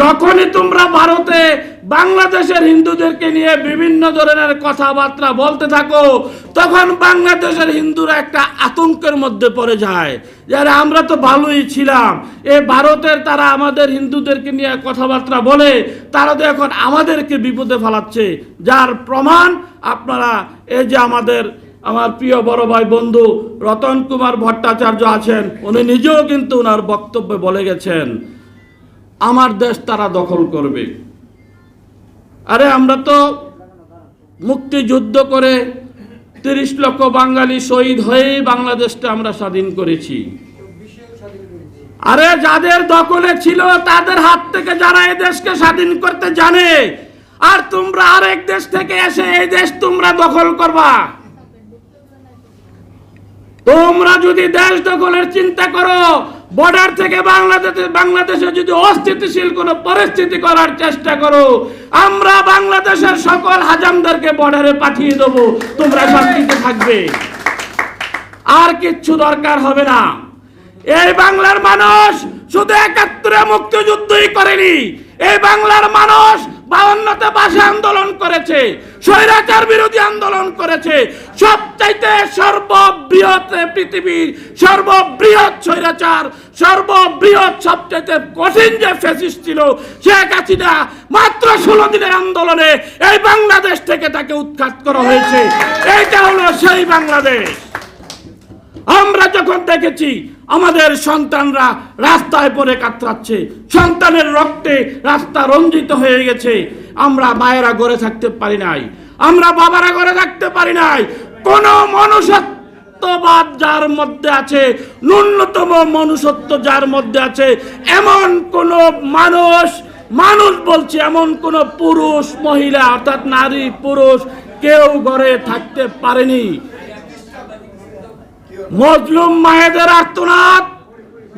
যখনই তোমরা ভারতে বাংলাদেশের হিন্দুদেরকে নিয়ে বিভিন্ন ধরনের কথাবার্তা বলতে থাকো, তখন বাংলাদেশের হিন্দুরা একটা আতঙ্কের মধ্যে পড়ে যায়। যারা আমরা তো ভালোই ছিলাম, এ ভারতের তারা আমাদের হিন্দুদেরকে নিয়ে কথাবার্তা বলে, তারা তো এখন আমাদেরকে বিপদে ফেলাচ্ছে। যার প্রমাণ আপনারা, এই যে আমাদের, আমার প্রিয় বড় ভাই বন্ধু রতন কুমার ভট্টাচার্য আছেন, উনি নিজেও কিন্তু ওনার বক্তব্যে বলে গেছেন। আমার দেশ তারা দখল করবে। আরে আমরা তো মুক্তিযুদ্ধ করে তিরিশ লক্ষ বাঙালি শহীদ হয়ে বাংলাদেশটা আমরা স্বাধীন করেছি। আরে যাদের দখলে ছিল তাদের হাত থেকে যারা এই দেশকে স্বাধীন করতে জানে, আর তোমরা আরেক দেশ থেকে এসে এই দেশ তোমরা দখল করবা। তোমরা যদি দেশ দখলের চিন্তা করো বর্ডার থেকে বাংলাদেশে বাংলাদেশে যদি অস্থিতিশীল কোনো পরিস্থিতি করার চেষ্টা করো, আমরা বাংলাদেশের সকল হাজামদারকে বর্ডারে পাঠিয়ে দেবো। তোমরা শান্তিতে থাকবে। আর কিচ্ছু দরকার হবে না। এই বাংলার মানুষ শুধু একাত্তরে মুক্তিযুদ্ধই করেনি। এই বাংলার মানুষ বাউন্নতে ভাষা আন্দোলন করেছে, স্বৈরাচার বিরোধী আন্দোলন করেছে। সবচাইতে পৃথিবীর সর্ববৃহৎ স্বৈরাচার, সর্ববৃহৎ সবচাইতে কঠিন যে ফেসিস্ট ছিল, শেখ হাসিনা মাত্র ষোলো দিনের আন্দোলনে এই বাংলাদেশ থেকে তাকে উৎখাত করা হয়েছে। এইটা হলো সেই বাংলাদেশ। আমরা যখন দেখেছি, আমাদের সন্তানরা রাস্তায় পরে কাতরাচ্ছে, সন্তানের রক্তে রাস্তা রঞ্জিত হয়ে গেছে, আমরা মায়েরা গড়ে থাকতে পারি নাই, আমরা বাবারা গড়ে থাকতে পারি নাই, কোন মনুষ্যত্ববাদ যার মধ্যে আছে, ন্যূনতম মনুষ্যত্ব যার মধ্যে আছে, এমন কোন মানুষ মানুষ বলছে এমন কোন পুরুষ, মহিলা, অর্থাৎ নারী, পুরুষ কেউ ঘরে থাকতে পারেনি। মজলুম মায়েদের আর্তনাদ,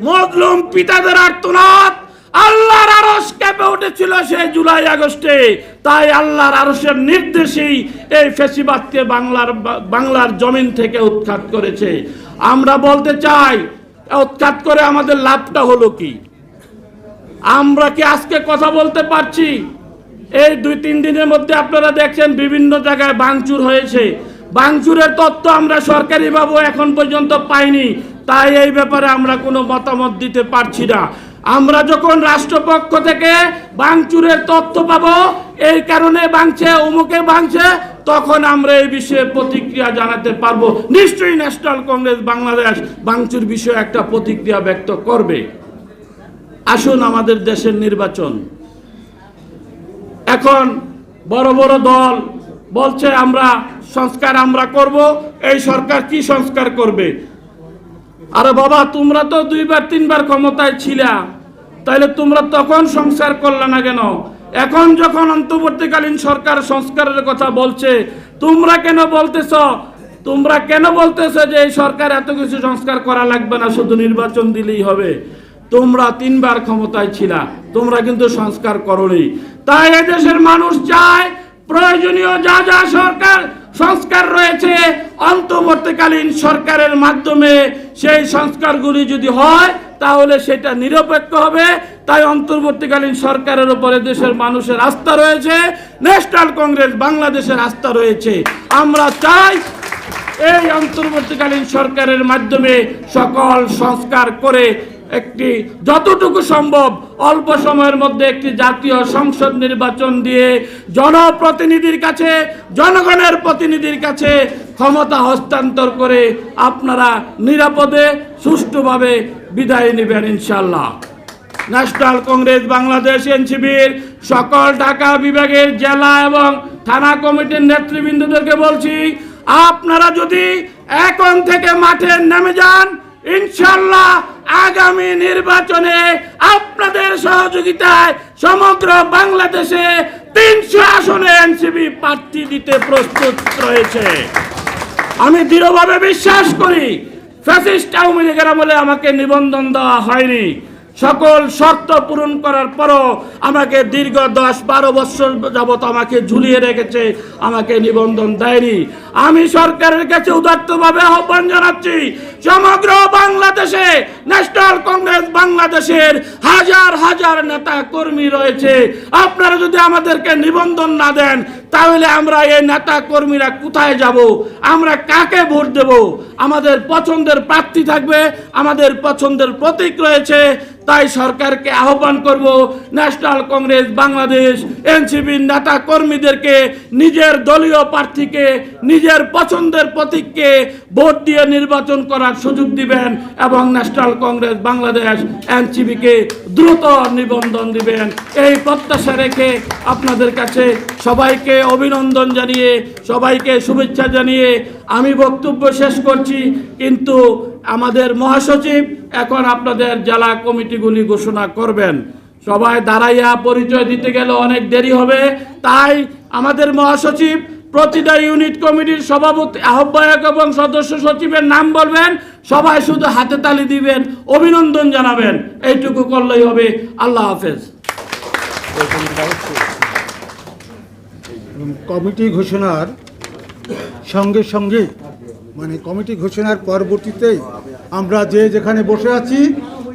মজলুম পিতাদের আর্তনাদ আল্লাহর আরস কেঁপে উঠেছিল সেই জুলাই আগস্টে। তাই আল্লাহর আরসের নির্দেশেই এই ফেসিবাদকে বাংলার বাংলার জমিন থেকে উৎখাত করেছে। আমরা বলতে চাই, উৎখাত করে আমাদের লাভটা হলো কি? আমরা কি আজকে কথা বলতে পারছি? এই দুই তিন দিনের মধ্যে আপনারা দেখছেন বিভিন্ন জায়গায় বাংচুর হয়েছে। বাংচুরের তথ্য আমরা সরকারিভাবে এখন পর্যন্ত পাইনি। তাই এই ব্যাপারে আমরা কোনো মতামত দিতে পারছি না। আমরা যখন রাষ্ট্রপক্ষ থেকে বাংচুরের তথ্য পাবো, এই কারণে বাংছে অমুকে ভাঙছে তখন আমরা এই বিষয়ে প্রতিক্রিয়া জানাতে পারব। নিশ্চয়ই ন্যাশনাল কংগ্রেস বাংলাদেশ বাংচুর বিষয়ে একটা প্রতিক্রিয়া ব্যক্ত করবে। আসুন আমাদের দেশের নির্বাচন। এখন বড় বড় দল বলছে, আমরা সংস্কার আমরা করব। এই সরকার কি সংস্কার করবে? আরে বাবা, তোমরা তো দুইবার, তিনবার ক্ষমতায় ছিলা। তাইলে তোমরা তখন সংস্কার করলে না কেন? এখন যখন অন্তর্বর্তীকালীন সরকার সংস্কারের কথা বলছে, তোমরা কেন বলতেছ? তোমরা কেন বলতেছ যে এই সরকার এত কিছু সংস্কার করা লাগবে না, শুধু নির্বাচন দিলেই হবে? তোমরা তিনবার ক্ষমতায় ছিলা, তোমরা কিন্তু সংস্কার করনি। তাই এদেশের মানুষ চায়, প্রয়োজনীয় যা যা সরকার, সংস্কার রয়েছে, অন্তর্বর্তীকালীন সরকারের মাধ্যমে সেই সংস্কারগুলি যদি হয়, তাহলে সেটা নিরপেক্ষ হবে। তাই অন্তর্বর্তীকালীন সরকারের উপরে দেশের মানুষের আস্থা রয়েছে, ন্যাশনাল কংগ্রেস বাংলাদেশের আস্থা রয়েছে। আমরা চাই এই অন্তর্বর্তীকালীন সরকারের মাধ্যমে সকল সংস্কার করে একটি যতটুকু সম্ভব অল্প সময়ের মধ্যে একটি জাতীয় সংসদ নির্বাচন দিয়ে জনপ্রতিনিধির কাছে, জনগণের প্রতিনিধির কাছে ক্ষমতা হস্তান্তর করে আপনারা নিরাপদে, সুষ্ঠুভাবে বিদায় নেবেন ইনশাল্লাহ ন্যাশনাল কংগ্রেস, বাংলাদেশ এনসিবির সকল ঢাকা বিভাগের জেলা এবং থানা কমিটির নেতৃবৃন্দদেরকে বলছি, আপনারা যদি এখন থেকে মাঠে নেমে যান ইনশাল্লাহ আগামী নির্বাচনে আপনাদের সহযোগিতায় সমগ্র বাংলাদেশে তিনশো আসনে এনসিবি প্রার্থী দিতে প্রস্তুত রয়েছে। আমি দৃঢ়ভাবে বিশ্বাস করি, ফ্যাসিস্ট আওয়ামী লীগের আমলে আমাকে নিবন্ধন দেওয়া হয়নি। সকল শর্ত পূরণ করার পরও আমাকে দীর্ঘ দশ বারো বছর যাবত আমাকে ঝুলিয়ে রেখেছে, আমাকে নিবন্ধন দেয়নি। আমি সরকারের কাছে উদার্তভাবে আহ্বান জানাচ্ছি, সমগ্র বাংলাদেশে ন্যাশনাল কংগ্রেস বাংলাদেশের হাজার হাজার নেতা কর্মী রয়েছে। আপনারা যদি আমাদেরকে নিবন্ধন না দেন, তাহলে আমরা এই নেতা কর্মীরা কোথায় যাব? আমরা কাকে ভোট দেব? আমাদের পছন্দের প্রার্থী থাকবে, আমাদের পছন্দের প্রতীক রয়েছে তাই সরকারকে আহ্বান করব ন্যাশনাল কংগ্রেস বাংলাদেশ এনসিপির নেতা কর্মীদেরকে, নিজের দলীয় প্রার্থীকে, নিজের পছন্দের প্রতীককে ভোট দিয়ে নির্বাচন করার সুযোগ দিবেন এবং ন্যাশনাল কংগ্রেস বাংলাদেশ এনসিপিকে দ্রুত নিবন্ধন দিবেন। এই প্রত্যাশা রেখে আপনাদের কাছে সবাইকে অভিনন্দন জানিয়ে, সবাইকে শুভেচ্ছা জানিয়ে আমি বক্তব্য শেষ করছি। কিন্তু আমাদের মহাসচিব এখন আপনাদের জেলা কমিটিগুলি ঘোষণা করবেন। সবাই দাঁড়াইয়া পরিচয় দিতে গেলে অনেক দেরি হবে। তাই আমাদের মহাসচিব, প্রতিটা ইউনিট কমিটির সভাপতি, আহ্বায়ক এবং সদস্য সচিবের নাম বলবেন। সবাই শুধু হাতে তালি দিবেন, অভিনন্দন জানাবেন। এইটুকু করলেই হবে। আল্লাহ হাফেজ। কমিটি ঘোষণার সঙ্গে সঙ্গে মানে কমিটি ঘোষণার পরবর্তীতেই আমরা যে যেখানে বসে আছি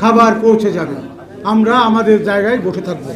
খাবার পৌঁছে যাবে। আমরা আমাদের জায়গায় বসে থাকব।